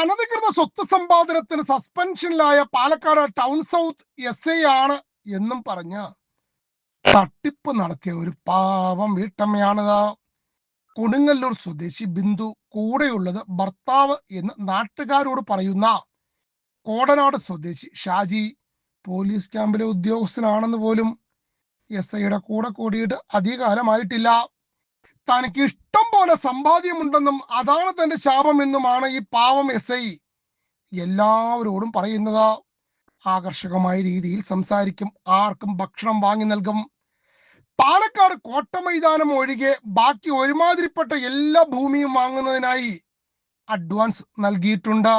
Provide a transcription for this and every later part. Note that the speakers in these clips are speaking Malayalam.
അനധികൃത സ്വത്ത് സമ്പാദനത്തിന് സസ്പെൻഷനിലായ Palakkad town south S I ആണ് എന്നും പറഞ്ഞ് തട്ടിപ്പ് നടത്തിയ ഒരു പാവം വീട്ടമ്മയാണിത്. കൊടുങ്ങല്ലൂർ സ്വദേശി ബിന്ദു കൂടെയുള്ളത് ഭർത്താവ് എന്ന് നാട്ടുകാരോട് പറയുന്ന കോടനാട് സ്വദേശി ഷാജി. പോലീസ് ക്യാമ്പിലെ ഉദ്യോഗസ്ഥനാണെന്ന് പോലും എസ് ഐയുടെ കൂടെ കൂടിയിട്ട് അധികകാലമായിട്ടില്ല തനിക്ക് ഇഷ്ടം പോലെ സമ്പാദ്യമുണ്ടെന്നും അതാണ് തന്റെ ശാപമെന്നുമാണ് ഈ പാവം എസ് ഐ എല്ലാവരോടും പറയുന്നത്. ആകർഷകമായ രീതിയിൽ സംസാരിക്കും. ആർക്കും ഭക്ഷണം വാങ്ങി നൽകും. പാലക്കാട് കോട്ട മൈതാനം ഒഴികെ ബാക്കി ഒരുമാതിരിപ്പെട്ട എല്ലാ ഭൂമിയും വാങ്ങുന്നതിനായി അഡ്വാൻസ് നൽകിയിട്ടുണ്ട്.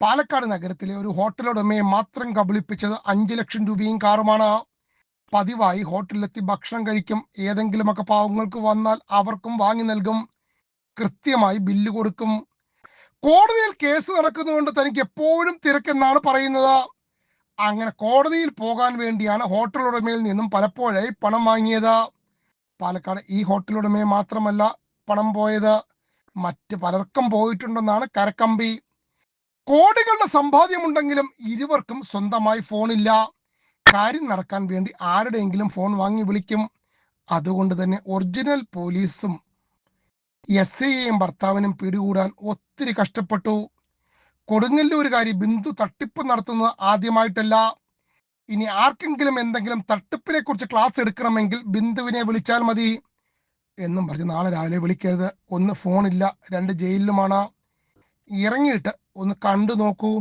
പാലക്കാട് നഗരത്തിലെ ഒരു ഹോട്ടൽ ഉടമയെ മാത്രം കബളിപ്പിച്ചത് അഞ്ചു ലക്ഷം രൂപയും കാറുമാണ്. പതിവായി ഹോട്ടലിലെത്തി ഭക്ഷണം കഴിക്കും. ഏതെങ്കിലുമൊക്കെ പാവങ്ങൾക്ക് വന്നാൽ അവർക്കും വാങ്ങി നൽകും. കൃത്യമായി ബില്ല് കൊടുക്കും. കോടതിയിൽ കേസ് നടക്കുന്നതുകൊണ്ട് തനിക്ക് എപ്പോഴും തിരക്കെന്നാണ് പറയുന്നത്. അങ്ങനെ കോടതിയിൽ പോകാൻ വേണ്ടിയാണ് ഹോട്ടൽ ഉടമയിൽ നിന്നും പലപ്പോഴായി പണം വാങ്ങിയത്. പാലക്കാട് ഈ ഹോട്ടൽ ഉടമയെ മാത്രമല്ല പണം പോയത്. മറ്റ് പലർക്കും പോയിട്ടുണ്ടെന്നാണ് കരക്കമ്പി. കോടികളുടെ സമ്പാദ്യമുണ്ടെങ്കിലും ഇരുവർക്കും സ്വന്തമായി ഫോണില്ല. കാര്യം നടക്കാൻ വേണ്ടി ആരുടെയെങ്കിലും ഫോൺ വാങ്ങി വിളിക്കും. അതുകൊണ്ട് തന്നെ ഒറിജിനൽ പോലീസും എസ് ഐയെയും ഭർത്താവിനും പിടികൂടാൻ ഒത്തിരി കഷ്ടപ്പെട്ടു. കൊടുങ്ങല്ലൂരുകാരി ബിന്ദു തട്ടിപ്പ് നടത്തുന്നത് ആദ്യമായിട്ടല്ല. ഇനി ആർക്കെങ്കിലും എന്തെങ്കിലും തട്ടിപ്പിനെ കുറിച്ച് ക്ലാസ് എടുക്കണമെങ്കിൽ ബിന്ദുവിനെ വിളിച്ചാൽ മതി. എന്നും പറഞ്ഞ് നാളെ രാവിലെ വിളിക്കരുത്. ഒന്ന് ഫോണില്ല രണ്ട് ജയിലിലുമാണ്. ഇറങ്ങിയിട്ട് ഒന്ന് കണ്ടു നോക്കൂ.